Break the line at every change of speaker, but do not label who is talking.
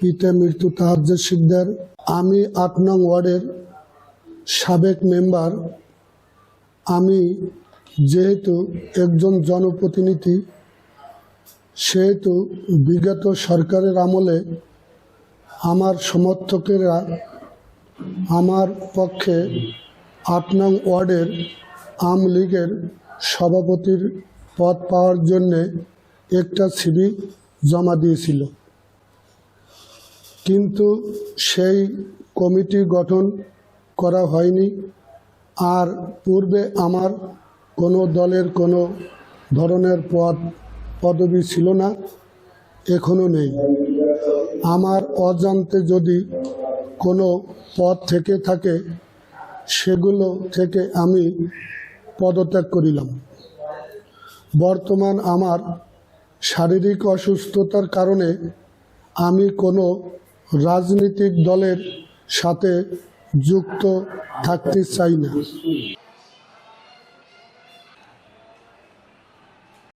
পিতা মৃত্যু তাহাজ্জুদ শিকদার আমি আট নং ওয়ার্ডের সাবেক মেম্বার। আমি যেহেতু একজন জনপ্রতিনিধি, সেহেতু বিগত সরকারের আমলে আমার সমর্থকেরা আমার পক্ষে আট নং ওয়ার্ডের আম লীগের সভাপতির পদ পাওয়ার জন্যে একটা সিবি জমা দিয়েছিল। কিন্তু সেই কমিটি গঠন করা হয়নি। আর পূর্বে আমার কোনো দলের কোনো ধরনের পদ, পদবি ছিল না এখনও নেই। আমার অজান্তে যদি কোনো পদ থেকে থাকে, সেগুলো থেকে আমি পদত্যাগ করিলাম। বর্তমান আমার শারীরিক অসুস্থতার কারণে আমি কোনো রাজনৈতিক দলের সাথে যুক্ত থাকতে চাই না।